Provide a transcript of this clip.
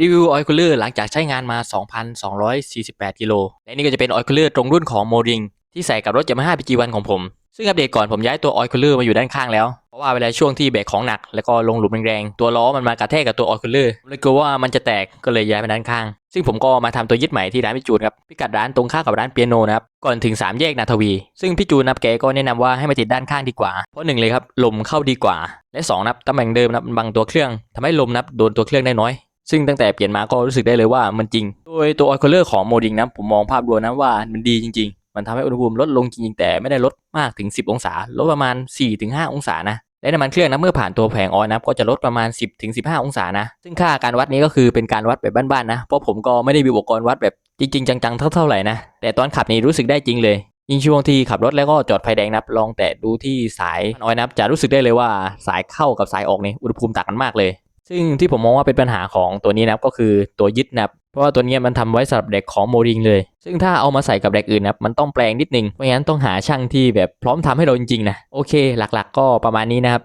รีวิวออยคูลเลอร์หลังจากใช้งานมา 2,248 กิโล และนี่ก็จะเป็นออยคูลเลอร์ตรงรุ่นของโมริงที่ใส่กับรถ Yamaha PG1 ของผม ซึ่งอัปเดตก่อนผมย้ายตัวออยคูลเลอร์มาอยู่ด้านข้างแล้ว เพราะว่าเวลาช่วงที่แบกของหนัก แล้วก็ลงหลุมแรงๆ ตัวล้อมันมากระแทกกับตัวออยคูลเลอร์เลยกลัวว่ามันจะแตกก็เลยย้ายมาด้านข้าง ซึ่งผมก็มาทำตัวยึดใหม่ที่ร้านพี่จูนครับ พิกัดร้านตรงข้ามกับร้านเปียโนนะครับ ก่อนถึงสามแยกนาทวี ซึ่งพี่จูนนับแกก็แนะนำว่าให้มาติดด้านข้างดีกว่า เพราะหนึ่งเลยครับลมเข้าดีกว่า และสองนับตำแหน่งเดิมนับบังตัวเครื่องทำให้ลมนับโดนตัวเครื่องได้น้อย ซึ่งตั้งแต่เปลี่ยนมาก็รู้สึกได้เลยว่ามันจริง โดยตัวออยล์เลอร์ของโมดิงนะผมมองภาพรวมนะว่ามันดีจริง ๆ มันทำให้อุณหภูมิลดลงจริงๆ แต่ไม่ได้ลดมากถึง 10 องศา ลดประมาณ 4-5 องศานะ และน้ำมันเครื่องนะเมื่อผ่านตัวแผงออยนะก็จะลดประมาณ 10-15 องศานะ ซึ่งค่าการวัดนี้ก็คือเป็นการวัดแบบบ้านๆนะ เพราะผมก็ไม่ได้มีอุปกรณ์วัดแบบจริงๆ จังๆ เท่าๆไหร่นะ แต่ตอนขับนี่รู้สึกได้จริงเลยยิ่งช่วงที่ขับรถแล้วก็จอดไฟแดงนับลองแตะดูที่สายออยนับจะรู้สึกได้เลยว่าสายเข้ากับสายออกนี่อุณหภูมิต่างกันมากเลย ซึ่งที่ผมมองว่าเป็นปัญหาของตัวนี้นะครับก็คือตัวยึดนะครับเพราะว่าตัวนี้มันทำไว้สำหรับเด็กของโมริงเลย ซึ่งถ้าเอามาใส่กับเด็กอื่นนะครับมันต้องแปลงนิดนึงไม่งั้นต้องหาช่างที่แบบพร้อมทำให้เราจริงๆนะ โอเค หลักๆ ก็ประมาณนี้นะครับ